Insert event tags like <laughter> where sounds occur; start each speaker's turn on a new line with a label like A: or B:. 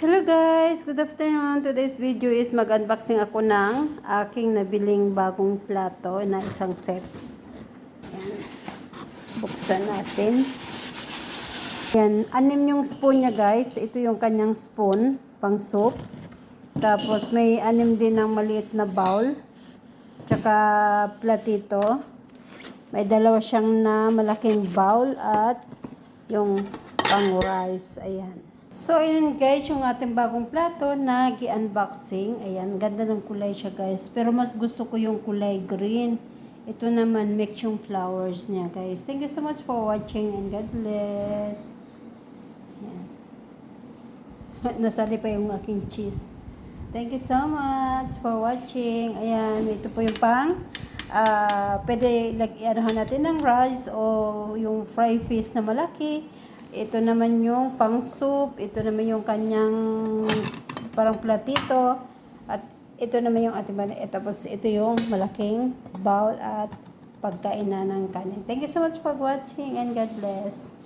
A: Hello guys! Good afternoon! Today's video is mag-unboxing ako ng aking nabiling bagong plato na isang set. Ayan. Buksan natin. Yan, anim yung spoon niya guys. Ito yung kanyang spoon, pang soup. Tapos may anim din ng maliit na bowl. Tsaka platito. May dalawa siyang na malaking bowl at yung pang rice. Ayan. So, ayan guys, yung ating bagong plato na gi-unboxing. Ayan, ganda ng kulay siya guys. Pero mas gusto ko yung kulay green. Ito naman, mix yung flowers niya guys. Thank you so much for watching and God bless. Ayan. <laughs> Nasali pa yung aking cheese. Thank you so much for watching. Ayan, ito po yung pang ah pwede lagyan natin ng rice o yung fry fish na malaki. Ito naman yung pang soup. Ito naman yung kanyang parang platito. At ito naman yung ating bana. Tapos ito yung malaking bowl at pagkain na ng kanin. Thank you so much for watching and God bless.